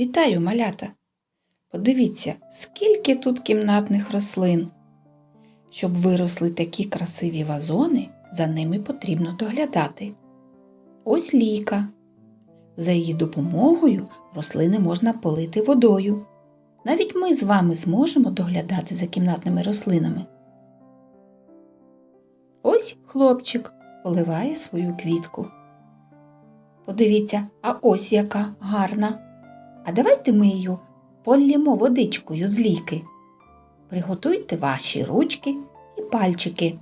Вітаю, малята! Подивіться, скільки тут кімнатних рослин. Щоб виросли такі красиві вазони, за ними потрібно доглядати. Ось ліка. За її допомогою рослини можна полити водою. Навіть ми з вами зможемо доглядати за кімнатними рослинами. Ось хлопчик поливає свою квітку. Подивіться, а ось яка гарна. А давайте ми її полємо водичкою з ліки. Приготуйте ваші ручки і пальчики.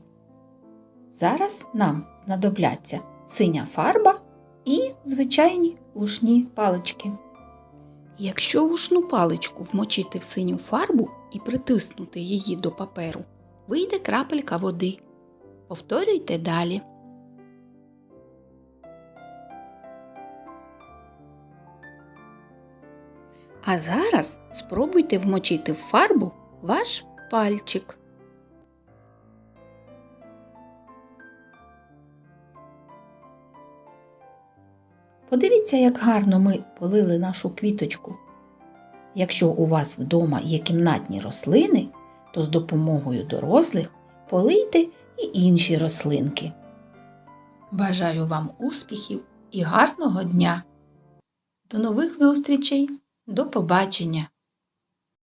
Зараз нам знадобляться синя фарба і звичайні лушні палички. Якщо лушну паличку вмочити в синю фарбу і притиснути її до паперу, вийде крапелька води. Повторюйте далі. А зараз спробуйте вмочити в фарбу ваш пальчик. Подивіться, як гарно ми полили нашу квіточку. Якщо у вас вдома є кімнатні рослини, то з допомогою дорослих полийте і інші рослинки. Бажаю вам успіхів і гарного дня! До нових зустрічей! До побачення!